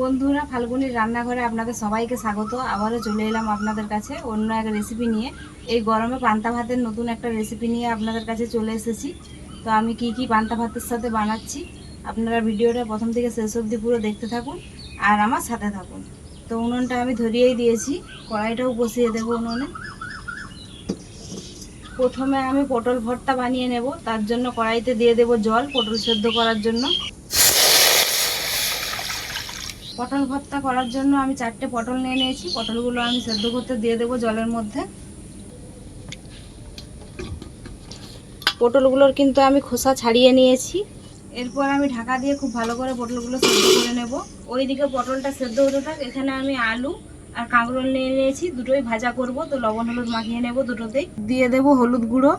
বন্ধুরা, ফাল্গুনির রান্নাঘরে আপনাদের সবাইকে স্বাগত। আবারও চলে এলাম আপনাদের কাছে অন্য এক রেসিপি নিয়ে। এই গরমে পান্তা ভাতের নতুন একটা রেসিপি নিয়ে আপনাদের কাছে চলে এসেছি। তো আমি কি কি পান্তা ভাতের সাথে বানাচ্ছি, আপনারা ভিডিওটা প্রথম থেকে শেষ অবধি পুরো দেখতে থাকুন আর আমার সাথে থাকুন। তো উনুনটা আমি ধরিয়েই দিয়েছি, কড়াইটাও বসিয়ে দেবো উনুনে। প্রথমে আমি পটল ভর্তা বানিয়ে নেব, তার জন্য কড়াইতে দিয়ে দেব জল পটল সেদ্ধ করার জন্য। পটল ভর্তা করার জন্য আমি চারটে পটল নিয়ে নিয়েছি। পটলগুলো আমি সেদ্ধ করতে দিয়ে দেবো জলের মধ্যে। পটলগুলোর কিন্তু আমি খোসা ছাড়িয়ে নিয়েছি। এরপর আমি ঢাকা দিয়ে খুব ভালো করে পটলগুলো সেদ্ধ করে নেব। ওইদিকে পটলটা সেদ্ধ হতে থাক, এখানে আমি আলু আর কাঁকরোল নিয়ে নিয়েছি। দুটোই ভাজা করব, তো লবণ, হলুদ মাখিয়ে নেব দুটোতেই। দিয়ে দেব হলুদ গুঁড়ো।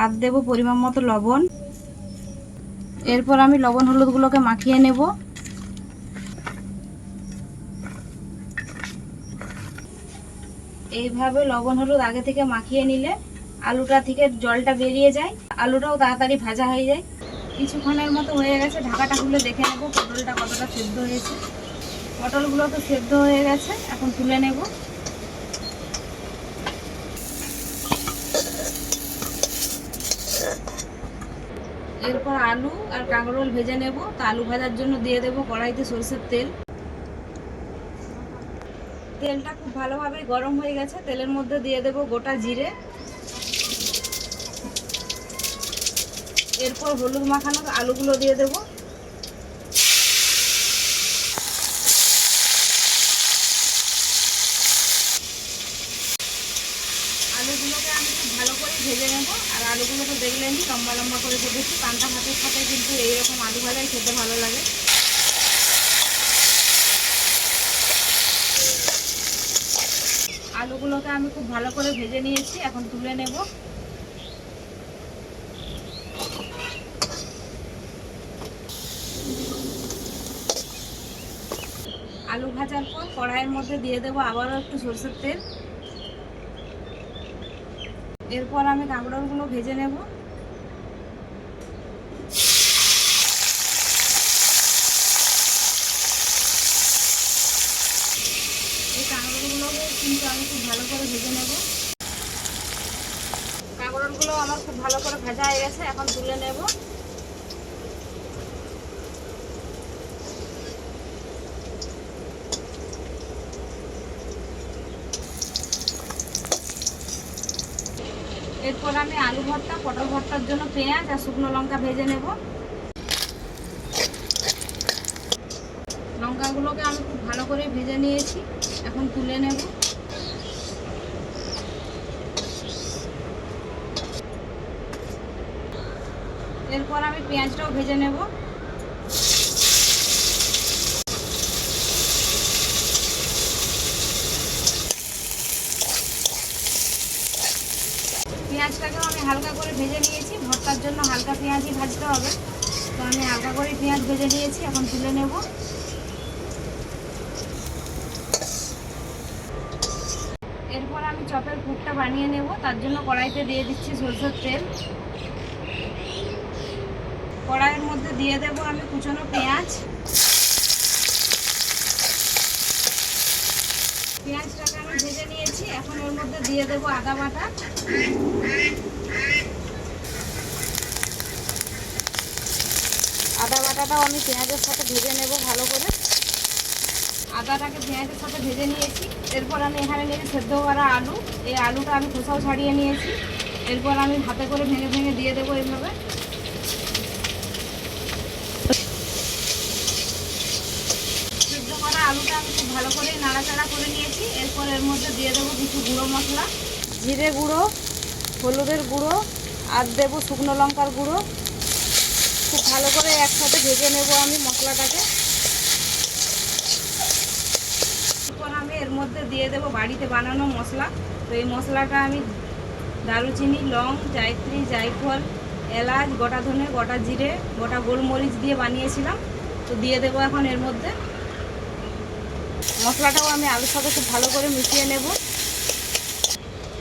আর দেব পরিমাণ মতো লবণ। এরপর আমি লবণ হলুদগুলোকে মাখিয়ে নেব। এইভাবে লবণ, হলুদ আগে থেকে মাখিয়ে নিলে আলুটা থেকে জলটা বেরিয়ে যায়। আলুটাও তাড়াতাড়ি ভাজা হয়ে যায়। কিছুক্ষণের মতো হয়ে গেছে। ঢাকাটা খুলে দেখে নেব পটলটা কতটা সেদ্ধ হয়েছে। পটলগুলো তো সেদ্ধ হয়ে গেছে, এখন তুলে নেব। এরপর আলু আর কাঁকরোল ভেজে নেব। তো আলু ভাজার জন্য দিয়ে দেব কড়াইতে সরষের তেল। তেলটা খুব ভালোভাবে গরম হয়ে গেছে। তেলের মধ্যে দিয়ে দেব গোটা জিরে। এরপর হলুদ মাখানো আলুগুলো দিয়ে দেব। আলুগুলোকে আমি খুব ভালো করে ভেজে নেব। আর আলুগুলোকে দেখলেন লম্বা লম্বা করে কেটেছি পান্তা ভাতের সাথে কিন্তু এইরকম আলু ভাজাই খেতে ভালো লাগে। আলুগুলোকে আমি খুব ভালো করে ভেজে নিয়েছি, এখন তুলে নেব। আলু ভাজার পর কড়াইয়ের মধ্যে দিয়ে দেবো আবারও একটু সরষের তেল। এরপর আমি কাঁকড়গুলো ভেজে নেব এই কাঁকড়গুলোকে কিন্তু আমি খুব ভালো করে ভেজে নেব। কাঁকড়গুলো আমার খুব ভালো করে ভাজা হয়ে গেছে, এখন তুলে নেব। এরপর আমি আলু ভর্তা, পটল ভর্তার জন্য পেঁয়াজ আর শুকনো লঙ্কা ভেজে নেব। লঙ্কাগুলোকে আমি খুব ভালো করে ভেজে নিয়েছি, এখন তুলে নেব। এরপর আমি পেঁয়াজটাও ভেজে নেব। পেঁয়াজটাকেও আমি হালকা করে ভেজে নিয়েছি। ভর্তার জন্য হালকা পেঁয়াজই ভাজতে হবে। তো আমি হালকা করে পেঁয়াজ ভেজে নিয়েছি, এখন তুলে নেব। এরপর আমি চপের পুরটা বানিয়ে নেব। তার জন্য কড়াইতে দিয়ে দিচ্ছি সরষের তেল। কড়াইয়ের মধ্যে দিয়ে দেব আমি কুচনো পেঁয়াজ। পেঁয়াজটাকে আমি ভেজে নিয়েছি, এখন ওর মধ্যে দিয়ে দেব আদা বাটা। আদা বাটাটাও আমি পেঁয়াজের সাথে ভেজে নেব ভালো করে। আদাটাকে পেঁয়াজের সাথে ভেজে নিয়েছি। এরপর আমি এখানে নিয়েছি সেদ্ধ করা আলু। এই আলুটা আমি খোসাও ছাড়িয়ে নিয়েছি। এরপর আমি হাতে করে ভেঙে ভেঙে দিয়ে দেবো এইভাবে সিদ্ধ করা আলুটা আমি খুব ভালো করে নাড়াচাড়া করে নিয়েছি। এরপর এর মধ্যে দিয়ে দেবো কিছু গুঁড়ো মশলা। জিরে গুঁড়ো, হলুদের গুঁড়ো, আর দেবো শুকনো লঙ্কার গুঁড়ো। খুব ভালো করে একসাথে ভেজে নেব আমি মশলাটাকে। এরপর আমি এর মধ্যে দিয়ে দেবো বাড়িতে বানানো মশলা। তো এই মশলাটা আমি দারুচিনি, লং, জায়ত্রী, জায়ফল, এলাচ, গোটা ধনে, গোটা জিরে, গোটা গোলমরিচ দিয়ে বানিয়েছিলাম। তো দিয়ে দেবো এখন এর মধ্যে। মশলাটাও আমি আলুর সাথে খুব ভালো করে মিশিয়ে নেব।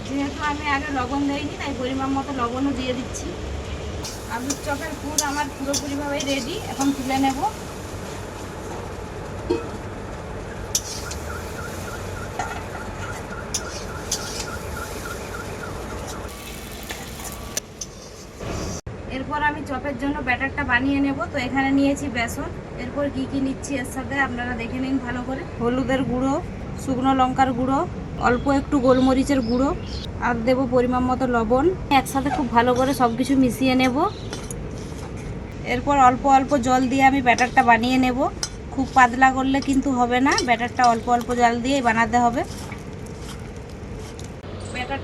যেহেতু আমি আগে লবণ দেইনি, তাই পরিমাণ মতো লবণও দিয়ে দিচ্ছি। আলুর চপের পুর আমার পুরোপুরিভাবেই রেডি এখন তুলে নেব। এরপর আমি চপের জন্য ব্যাটারটা বানিয়ে নেব। তো এখানে নিয়েছি বেসন। এরপর কি কি নিচ্ছি এর সাথে আপনারা দেখে নিন ভালো করে। হলুদের গুঁড়ো, শুকনো লঙ্কার গুঁড়ো, অল্প একটু গোলমরিচের গুঁড়ো, আর দেব পরিমাণ মতো লবণ। একসাথে খুব ভালো করে সব কিছু মিশিয়ে নেব। এরপর অল্প অল্প জল দিয়ে আমি ব্যাটারটা বানিয়ে নেব। খুব পাতলা করলে কিন্তু হবে না। ব্যাটারটা অল্প অল্প জল দিয়েই বানাতে হবে।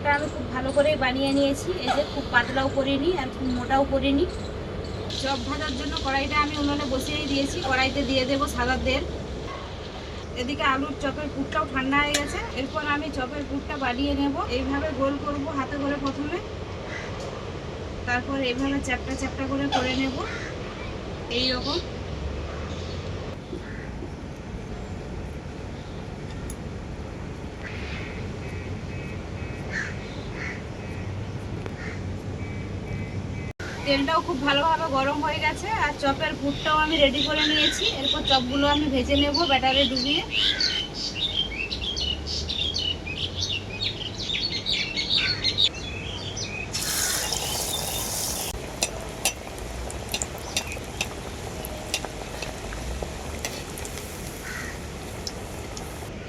ব্যাটারটা আমি খুব ভালো করেই বানিয়ে নিয়েছি। এই যে খুব পাতলাও করিনি আর খুব মোটাও করিনি। চপ ভাজার জন্য কড়াইটা আমি উনুনে বসিয়েই দিয়েছি। কড়াইতে দিয়ে দেবো সাদা তেল। এদিকে আলুর চপের পুরটাও ঠান্ডা হয়ে গেছে। এরপর আমি চপের পুরটা বানিয়ে নেব। এইভাবে গোল করব হাতে করে প্রথমে। তারপর এইভাবে চ্যাপটা চ্যাপটা করে করে নেব। এই তেলটাও খুব ভালোভাবে গরম হয়ে গেছে আর চপের পুরটাও আমি রেডি করে নিয়েছি। এরপর চপগুলো আমি ভেজে নেব ব্যাটারে ডুবিয়ে।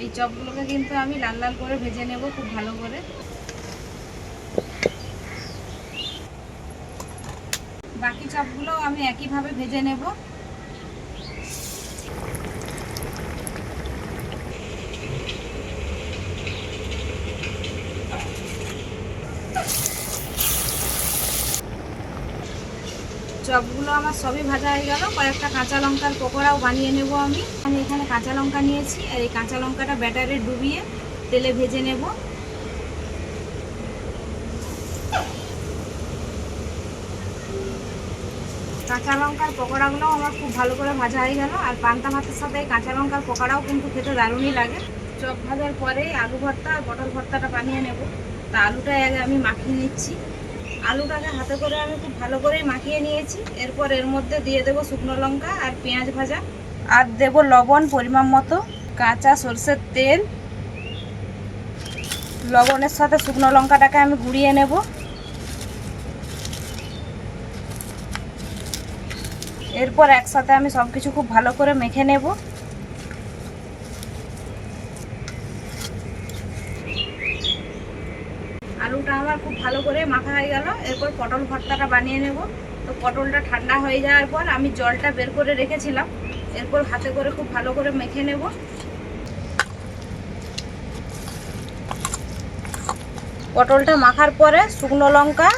এই চপগুলোকে কিন্তু আমি লাল লাল করে ভেজে নেব খুব ভালো করে। বাকি চপগুলো আমি একইভাবে ভেজে নেব। চপগুলো আমার সবই ভাজা হয়ে গেল। কয়েকটা কাঁচা লঙ্কার পকোড়াও বানিয়ে নেব আমি। আমি এখানে কাঁচা লঙ্কা নিয়েছি, আর এই কাঁচা লঙ্কাটা ব্যাটারে ডুবিয়ে তেলে ভেজে নেব। কাঁচা লঙ্কার পকোড়াগুলো আমার খুব ভালো করে ভাজা হয়ে গেল। আর পান্তা ভাতের সাথে কাঁচা লঙ্কার পকোড়াও কিন্তু খেতে দারুণই লাগে। চপ ভাজার পরে আলু ভর্তা আর পটল ভর্তাটা বানিয়ে নেব। তা আলুটা আগে আমি মাখিয়ে নিচ্ছি। আলুটাকে হাতে করে আমি খুব ভালো করেই মাখিয়ে নিয়েছি। এরপর এর মধ্যে দিয়ে দেবো শুকনো লঙ্কা আর পেঁয়াজ ভাজা। আর দেব লবণ পরিমাণ মতো, কাঁচা সর্ষের তেল। লবণের সাথে শুকনো লঙ্কাটাকে আমি গুঁড়িয়ে নেব। এরপর একসাথে আমি সব কিছু খুব ভালো করে মেখে নেব। আলুটা আমার খুব ভালো করে মাখা হয়ে গেল। এরপর পটল ভর্তাটা বানিয়ে নেব। তো পটলটা ঠান্ডা হয়ে যাওয়ার পর আমি জলটা বের করে রেখেছিলাম। এরপর হাতে করে খুব ভালো করে মেখে নেব। পটলটা মাখার পরে শুকনো লঙ্কা,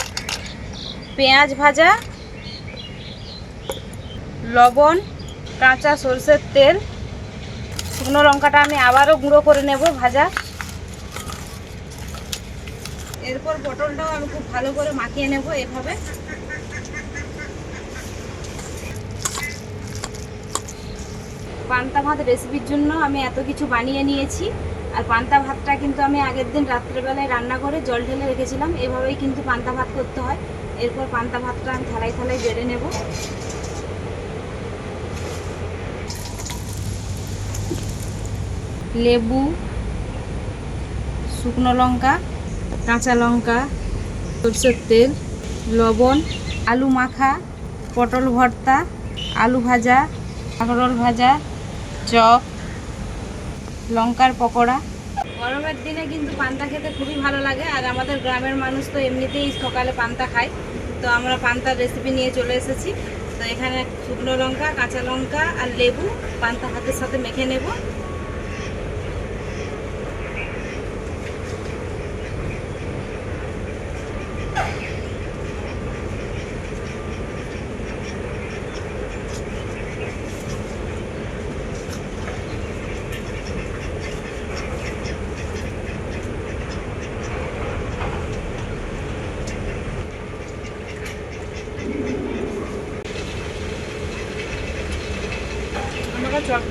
পেঁয়াজ ভাজা লবণ, কাঁচা সরষের তেল, শুকনো লঙ্কাটা আমি আবারও গুঁড়ো করে নেব ভাজা। এরপর পটলটাও আমি খুব ভালো করে মাখিয়ে নেব এভাবে। পান্তা ভাত রেসিপির জন্য আমি এত কিছু বানিয়ে নিয়েছি। আর পান্তা ভাতটা কিন্তু আমি আগের দিন রাত্রেবেলায় রান্না করে জল ঢেলে রেখেছিলাম। এভাবেই কিন্তু পান্তা ভাত করতে হয়। এরপর পান্তা ভাতটা আমি থালায় থালায় বেড়ে নেব। লেবু, শুকনো লঙ্কা, কাঁচা লঙ্কা, সরষের তেল, লবণ, আলু মাখা, পটল ভর্তা, আলু ভাজা কাঁকরোল ভাজা, চপ, লঙ্কার পকোড়া। গরমের দিনে কিন্তু পান্তা খেতে খুবই ভালো লাগে, আর আমাদের গ্রামের মানুষ তো এমনিতেই সকালে পান্তা খায়। তো আমরা পান্তার রেসিপি নিয়ে চলে এসেছি। তো এখানে শুকনো লঙ্কা, কাঁচা লঙ্কা আর লেবু পান্তা হাতের সাথে মেখে নেব।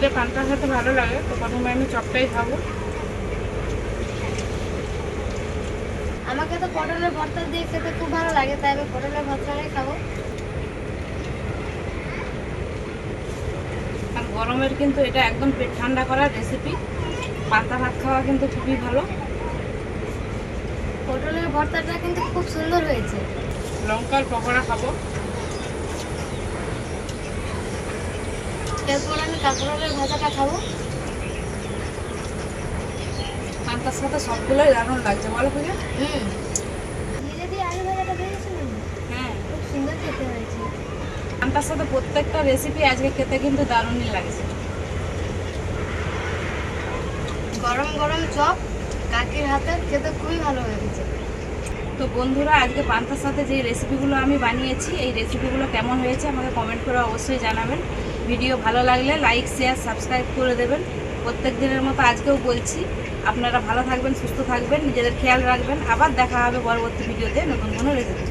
আমাকে চপ দিয়ে পান্তা খেতে ভালো লাগে তো প্রথমে আমি চপটাই খাব। আমাকে তো পটলের ভর্তা দিয়ে খেতে খুব ভালো লাগে তাই আমি পটলের ভর্তাটাই খাব। আর গরমের কিন্তু এটা একদম পেট ঠান্ডা করার রেসিপি পান্তা ভাত খাওয়া কিন্তু খুবই ভালো। পটলের ভর্তাটা কিন্তু খুব সুন্দর হয়েছে। লঙ্কার পকোড়া খাব। এরপর আমি ভাজাটা খাব। পান্তার সাথে সবগুলোই দারুণ লাগছে বলো পুজো হুম। আলু ভাজাটা হ্যাঁ। খুব সুন্দর খেতে হয়েছে। পান্তার সাথে প্রত্যেকটা রেসিপি আজকে খেতে কিন্তু দারুণই লাগছে। গরম গরম চপ কাকির হাতে খেতে খুবই ভালো হয়েছে তো বন্ধুরা আজকে পান্তার সাথে যে রেসিপিগুলো আমি বানিয়েছি এই রেসিপিগুলো কেমন হয়েছে আমাকে কমেন্ট করে অবশ্যই জানাবেন। ভিডিও ভালো লাগলে লাইক শেয়ার সাবস্ক্রাইব করে দেবেন। প্রত্যেক দিনের মতো আজকেও বলছি, আপনারা ভালো থাকবেন, সুস্থ থাকবেন, নিজেদের খেয়াল রাখবেন। আবার দেখা হবে পরবর্তী ভিডিওতে নতুন কোনো রেসিপি